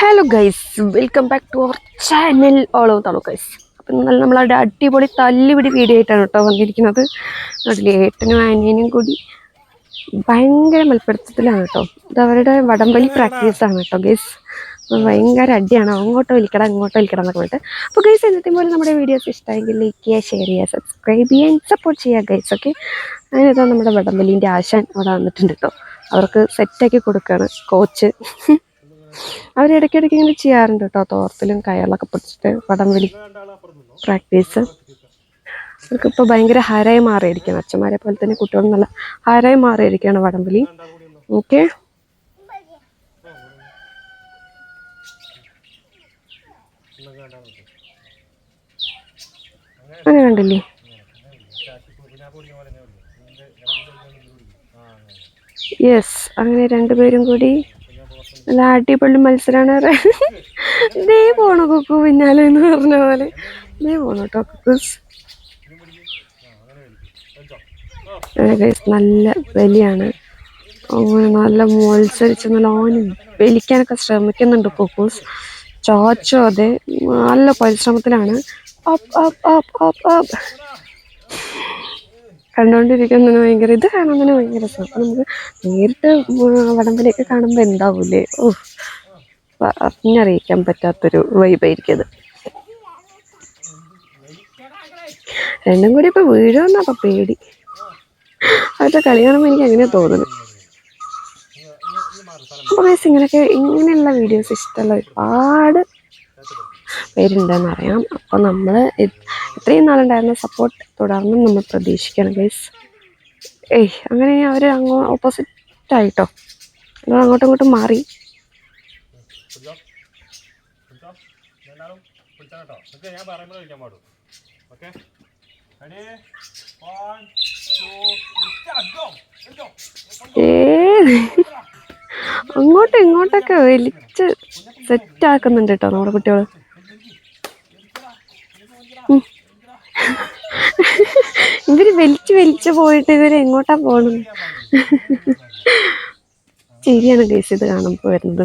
Hello guys welcome back to our channel all ഓഫ് തളു guys അപ്പം നല്ല നമ്മളവിടെ അടിപൊളി തല്ലുപിടി വീഡിയോ ആയിട്ടാണ് കേട്ടോ വന്നിരിക്കുന്നത്. അതിൽ ഏട്ടനും ആനേനും കൂടി ഭയങ്കര മൽപ്പിടുത്തത്തിലാണ് കേട്ടോ. ഇത് അവരുടെ വടംവലി പ്രാക്ടീസാണ് കേട്ടോ ഗൈസ് ഭയങ്കര അടിയാണ്. അങ്ങോട്ട് വിളിക്കണം അങ്ങോട്ട് വിളിക്കണം എന്നൊക്കെ പറഞ്ഞിട്ട്. അപ്പോൾ ഗൈസ് എന്നത്തെ പോലെ നമ്മുടെ വീഡിയോസ് ഇഷ്ടമായെങ്കിൽ ലൈക്ക് ചെയ്യുക ഷെയർ ചെയ്യുക സബ്സ്ക്രൈബ് ചെയ്യുക സപ്പോർട്ട് ചെയ്യുക ഗൈസ് ഓക്കെ അതിനകത്ത് നമ്മുടെ വടംവലിന്റെ ആശാൻ അവിടെ വന്നിട്ടുണ്ട് കേട്ടോ. അവർക്ക് സെറ്റാക്കി കൊടുക്കുകയാണ് കോച്ച് അവർ ഇടയ്ക്കിടയ്ക്ക് ഇങ്ങനെ ചെയ്യാറുണ്ട് കേട്ടോ. തോർത്തിലും കയറിലൊക്കെ പിടിച്ചിട്ട് പടം വടംവലി പ്രാക്ടീസ്. അവർക്കിപ്പോൾ ഭയങ്കര ഹരായി മാറിയിരിക്കുകയാണ് അച്ഛന്മാരെ പോലെ തന്നെ കുട്ടികൾ നല്ല ഹരായി മാറിയിരിക്കുകയാണ് വടംവലി ഓക്കെ. അങ്ങനെ കണ്ടില്ലേ? യെസ് അങ്ങനെ രണ്ടുപേരും കൂടി നല്ല അടിപൊളി മത്സരമാണ് ദേ പോണു കുക്കു പിന്നാലെ എന്ന് പറഞ്ഞ പോലെ. ദേ പോണു കേട്ടോ നല്ല വലിയാണ് നല്ല മത്സരിച്ച് നല്ല ഓനും വലിക്കാനൊക്കെ ശ്രമിക്കുന്നുണ്ട് കുക്കൂസ് ചോച്ചോ അതെ നല്ല പരിശ്രമത്തിലാണ്. Up up up up up കണ്ടുകൊണ്ടിരിക്കുന്നതിന് ഭയങ്കര ഇത് കാണുന്നതിന് ഭയങ്കര രസം. അപ്പം നമുക്ക് നേരിട്ട് വടംവലിയൊക്കെ കാണുമ്പോൾ എന്താവൂലേ? ഓ പറഞ്ഞറിയിക്കാൻ പറ്റാത്തൊരു വൈബായിരിക്കും അത്. രണ്ടും കൂടി ഇപ്പൊ വീഴുമെന്നാ അപ്പൊ പേടി. അവരുടെ കളി കാണുമ്പോൾ എനിക്ക് അങ്ങനെ തോന്നുന്നു. അപ്പോൾ ഗൈസ് ഇങ്ങനെയൊക്കെ ഇങ്ങനെയുള്ള വീഡിയോസ് ഇഷ്ടമുള്ള ഒരുപാട് പേരുണ്ടെന്ന് അറിയാം അപ്പൊ നമ്മൾ ഇത്രയും നാളുണ്ടായിരുന്ന സപ്പോർട്ട് തുടർന്ന് നമ്മൾ പ്രതീക്ഷിക്കണം ഗൈസ് ഏയ് അങ്ങനെ അവർ അങ്ങോ ഓപ്പോസിറ്റ് ആയിട്ടോ? അങ്ങോട്ടും ഇങ്ങോട്ടും മാറി. അങ്ങോട്ടും ഇങ്ങോട്ടൊക്കെ വലിച്ച് സെറ്റ് ആക്കുന്നുണ്ട് കേട്ടോ നമ്മുടെ കുട്ടികൾ ഇവർ വലിച്ചു വലിച്ചു പോയിട്ട് ഇവർ എങ്ങോട്ടാ പോണത്? ശരിയാണ് ഗേസ് ഇത് കാണുമ്പോൾ വരുന്നത്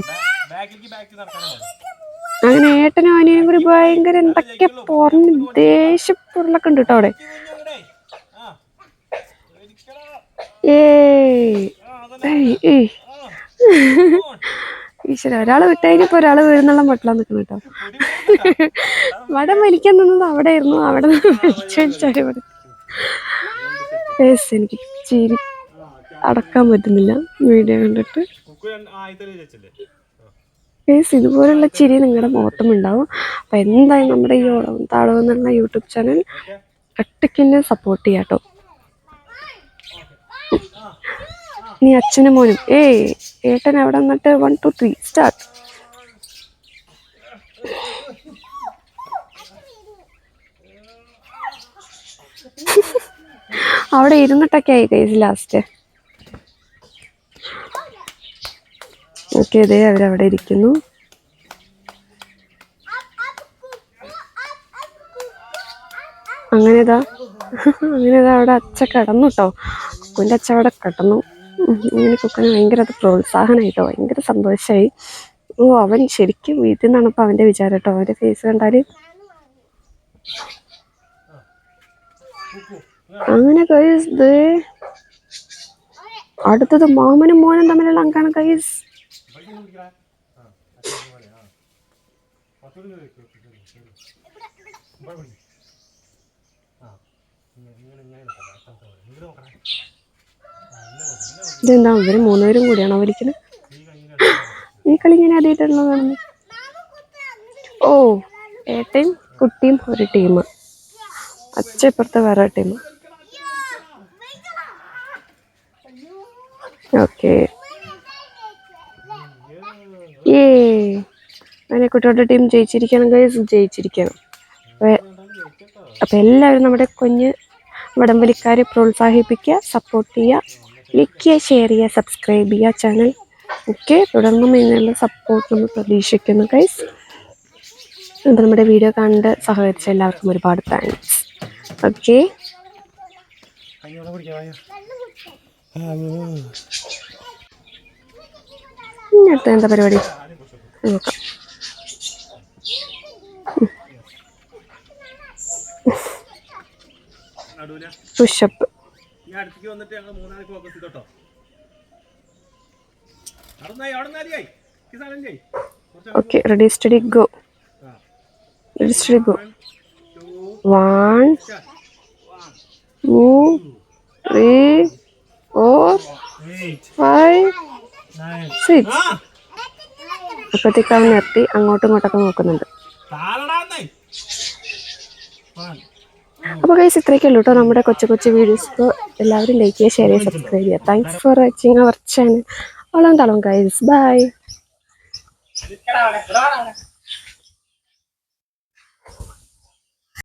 അങ്ങനെ ഏട്ടനും അനിയനും കൂടി ഭയങ്കര എന്തൊക്കെ പറഞ്ഞ് ദേഷ്യപ്പൊരുളൊക്കെ ഉണ്ട് കേട്ടോ അവിടെ. ഏയ് ഏയ്. ഈശ്വര ഒരാൾ വിട്ടുകഴിഞ്ഞപ്പോ ഒരാൾ വീഴുന്നുള്ള മട്ടിലാ നിൽക്കുന്നു കേട്ടോ വടം വലിക്കാൻ നിന്നത് അവിടെ ആയിരുന്നു അവിടെ നിന്ന് വലിച്ചു വലിച്ചാൽ ഇവിടെ. Yes, എനിക്ക് ചിരി അടക്കാൻ പറ്റുന്നില്ല. വീഡിയോ കണ്ടിട്ട്. ഏസ് ഇതുപോലുള്ള ചിരി നിങ്ങളുടെ മുഖത്തും ഉണ്ടാവും. അപ്പം എന്തായാലും നമ്മുടെ ഈ താളവ് എന്നുള്ള യൂട്യൂബ് ചാനൽ ഒറ്റയ്ക്ക് സപ്പോർട്ട് ചെയ്യാട്ടോ നീ അച്ഛനും മോനും. ഏയ് ഏട്ടൻ അവിടെ നിന്നിട്ട് വൺ ടു ത്രീ സ്റ്റാർട്ട് അവിടെ ഇരുന്നിട്ടൊക്കെ ആയി കൈസ് ലാസ്റ്റ് ഓക്കെ അതെ അവരവിടെ ഇരിക്കുന്നു. അങ്ങനെതാ അങ്ങനെതാ അവിടെ അച്ഛ കിടന്നു കേട്ടോ കുക്കുന്റെ അച്ഛ അവിടെ കിടന്നു. ഇങ്ങനെ കുക്കന് ഭയങ്കര അത് പ്രോത്സാഹനമായിട്ടോ ഭയങ്കര സന്തോഷമായി ഓ അവൻ ശരിക്കും വീട്ടിൽ നിന്നാണ് ഇപ്പം അവന്റെ വിചാരം കേട്ടോ. അവന്റെ ഫേസ് കണ്ടാൽ അങ്ങനെ കൈസ് ദേ. അടുത്തത് മാമനും മോനും തമ്മിലുള്ള അങ്കാണ് കൈസ് ഇതെന്താ ഇവർ മൂന്നുപേരും കൂടിയാണോ വലിക്കുന്നത് ഈ കളി ഇങ്ങനെ ആദ്യമായിട്ടാണല്ലോ കാണുന്നത്. ഓ ഏട്ടയും കുട്ടിയും ഒരു ടീം. അച്ഛ ഇപ്പുറത്തെ വേറെ ടീം. ഓക്കെ. ഏ അങ്ങനെ കുട്ടികളുടെ ടീം ജയിച്ചിരിക്കണം ഗൈസ് ജയിച്ചിരിക്കണം. അപ്പൊ എല്ലാവരും നമ്മുടെ കുഞ്ഞ് വടംവലിക്കാരെ പ്രോത്സാഹിപ്പിക്കുക സപ്പോർട്ട് ചെയ്യുക ലൈക്ക് ചെയ്യുക ഷെയർ ചെയ്യുക സബ്സ്ക്രൈബ് ചെയ്യുക ചാനൽ ഓക്കെ തുടർന്നും ഇതിനുള്ള സപ്പോർട്ട് നമ്മൾ പ്രതീക്ഷിക്കുന്നു ഗൈസ് അപ്പോൾ നമ്മുടെ വീഡിയോ കണ്ട് സഹകരിച്ച എല്ലാവർക്കും ഒരുപാട് താങ്ക്സ് ഓക്കെ ഇന്നത്തെ എന്താ പരിപാടി? നോക്കാം. പുഷപ്പ് അടുത്തേക്ക് വന്നിട്ട് ഞങ്ങൾ focus ചെയ്തോട്ടോ okay ready steady go ready steady go one two three four five six അപ്പോഴത്തേക്ക് അവൻ നിർത്തി അങ്ങോട്ടും ഇങ്ങോട്ടൊക്കെ നോക്കുന്നുണ്ട്. അപ്പോൾ കൈസ് ഇത്രയൊക്കെ ഉള്ളൂ കേട്ടോ നമ്മുടെ കൊച്ചു കൊച്ചു വീഡിയോസ് ഇപ്പോൾ എല്ലാവരും ലൈക്ക് ചെയ്യുക ഷെയർ ചെയ്യുക സബ്സ്ക്രൈബ് ചെയ്യുക. Thanks for watching our channel Olam Thalam guys by